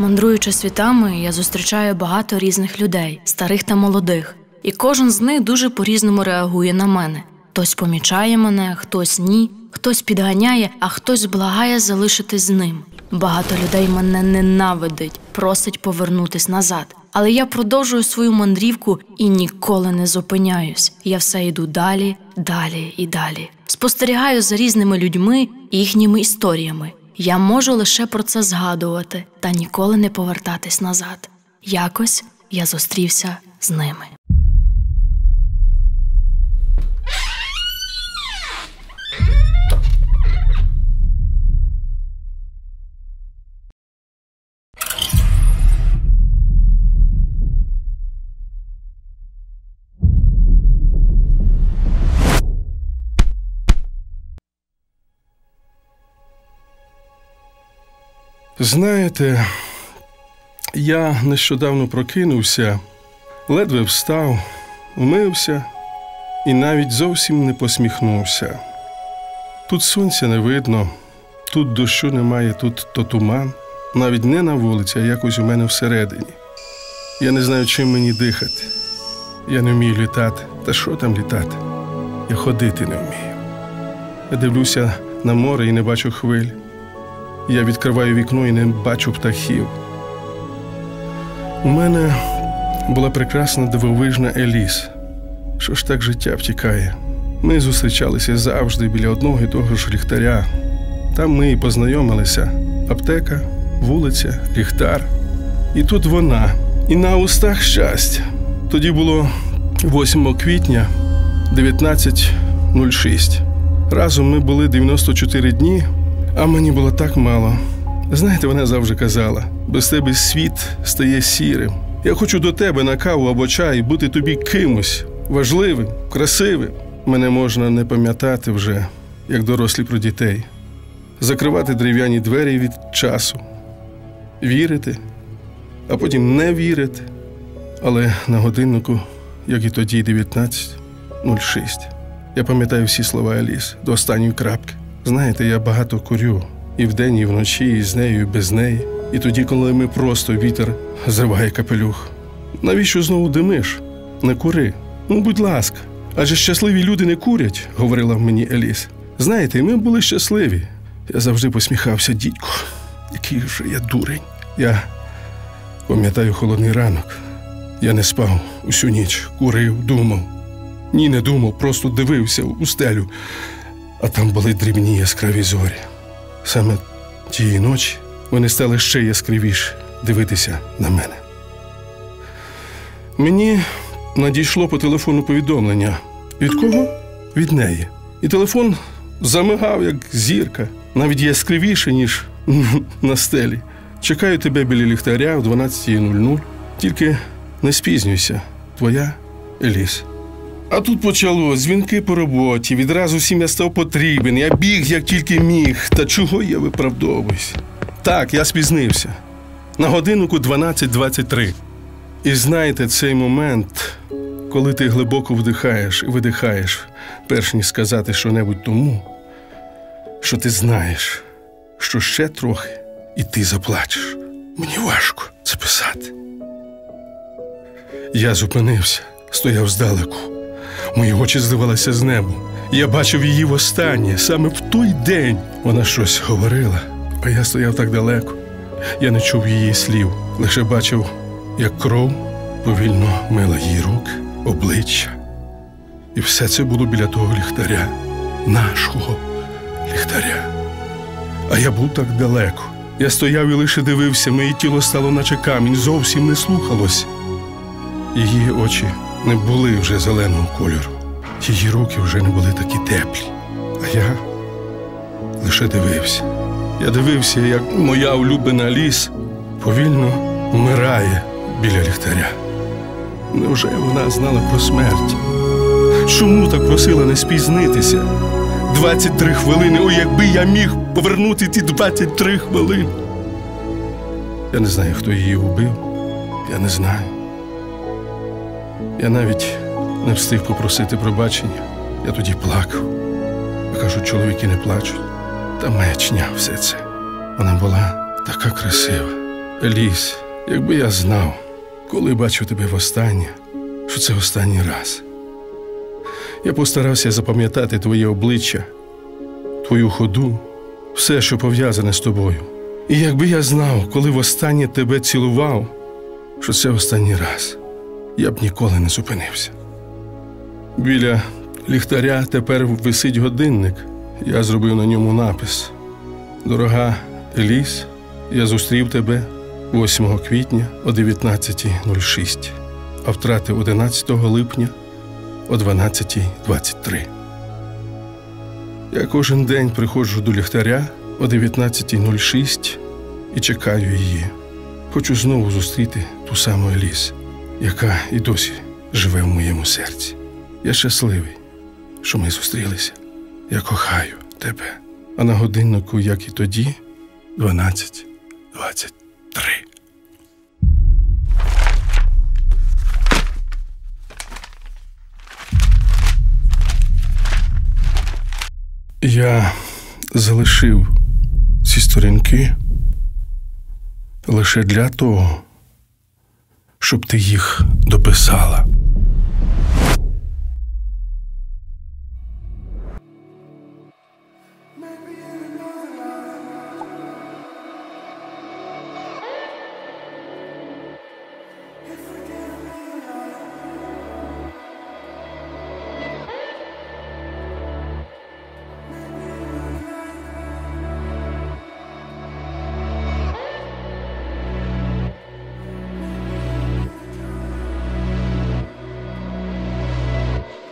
Мандруючи світами, я зустрічаю багато різних людей, старих та молодих, і кожен з них дуже по-різному реагує на мене. Хтось помічає мене, хтось ні, хтось підганяє, а хтось благає залишитись з ним. Багато людей мене ненавидить, просить повернутись назад. Але я продовжую свою мандрівку і ніколи не зупиняюсь. Я все йду далі, далі і далі. Спостерігаю за різними людьми і їхніми історіями. Я можу лише про це згадувати та ніколи не повертатись назад. Якось я зустрівся з ними. Знаєте, я нещодавно прокинувся, ледве встав, умився і навіть зовсім не посміхнувся. Тут сонця не видно, тут дощу немає, тут то туман, навіть не на вулиці, а якось у мене всередині. Я не знаю, чим мені дихати. Я не вмію літати. Та що там літати? Я ходити не вмію. Я дивлюся на море і не бачу хвиль. Я відкриваю вікно і не бачу птахів. У мене була прекрасна дивовижна Еліс. Що ж так життя втікає? Ми зустрічалися завжди біля одного і того ж ліхтаря. Там ми і познайомилися: аптека, вулиця, ліхтар. І тут вона, і на устах щастя. Тоді було 8 квітня 19.06. Разом ми були 94 дні. А мені було так мало. Знаєте, вона завжди казала: без тебе світ стає сірим. Я хочу до тебе на каву або чай бути тобі кимось важливим, красивим. Мене можна не пам'ятати вже, як дорослі про дітей, закривати дерев'яні двері від часу, вірити, а потім не вірити. Але на годиннику, як і тоді, 19.06. Я пам'ятаю всі слова Аліс до останньої крапки. Знаєте, я багато курю і вдень, і вночі, і з нею, і без неї. І тоді, коли ми просто вітер зриває капелюх. Навіщо знову димиш? Не кури. Ну, будь ласка, адже щасливі люди не курять, говорила мені Еліс. Знаєте, ми були щасливі. Я завжди посміхався, дідько, який же я дурень. Я пам'ятаю холодний ранок. Я не спав усю ніч, курив, думав. Ні, не думав, просто дивився у стелю а там були дрібні яскраві зорі. Саме тієї ночі вони стали ще яскравіше дивитися на мене. Мені надійшло по телефону повідомлення. Від кого? Від неї. І телефон замигав, як зірка, навіть яскравіше, ніж на стелі. Чекаю тебе біля ліхтаря о 12.00. Тільки не спізнюйся, твоя Еліс. А тут почало дзвінки по роботі. Відразу всім я став потрібен. Я біг, як тільки міг. Та чого я виправдовуюсь? Так, я спізнився. На годиннику 12.23. І знаєте, цей момент, коли ти глибоко вдихаєш і видихаєш, перш ніж сказати що-небудь тому, що ти знаєш, що ще трохи, і ти заплачеш. Мені важко це писати. Я зупинився, стояв здалеку. Мої очі здивалися з небу. Я бачив її востаннє, саме в той день вона щось говорила, а я стояв так далеко. Я не чув її слів, лише бачив, як кров повільно мила її руки, обличчя. І все це було біля того ліхтаря, нашого ліхтаря. А я був так далеко. Я стояв і лише дивився, моє тіло стало, наче камінь, зовсім не слухалось. Її очі не були вже зеленого кольору. Її руки вже не були такі теплі. А я лише дивився. Я дивився, як моя улюблена ліс повільно вмирає біля ліхтаря. Невже вона знала про смерть? Чому так просила не спізнитися? 23 хвилини, о, якби я міг повернути ті 23 хвилини. Я не знаю, хто її убив. Я не знаю. Я навіть не встиг попросити пробачення. Я тоді плакав. А кажуть, чоловіки не плачуть. Та маячня все це. Вона була така красива, Еліс, якби я знав, коли бачу тебе востаннє, що це останній раз. Я постарався запам'ятати твоє обличчя, твою ходу, все, що пов'язане з тобою. І якби я знав, коли востаннє тебе цілував, що це останній раз, я б ніколи не зупинився. Біля ліхтаря тепер висить годинник. Я зробив на ньому напис: Дорога Еліс, я зустрів тебе 8 квітня о 19.06, а втратив 11 липня о 12.23. Я кожен день приходжу до ліхтаря о 19.06 і чекаю її. Хочу знову зустріти ту саму Еліс, яка і досі живе в моєму серці. Я щасливий, що ми зустрілися. Я кохаю тебе. А на годиннику, як і тоді, 12.23. Я залишив ці сторінки лише для того, щоб ти їх дописала.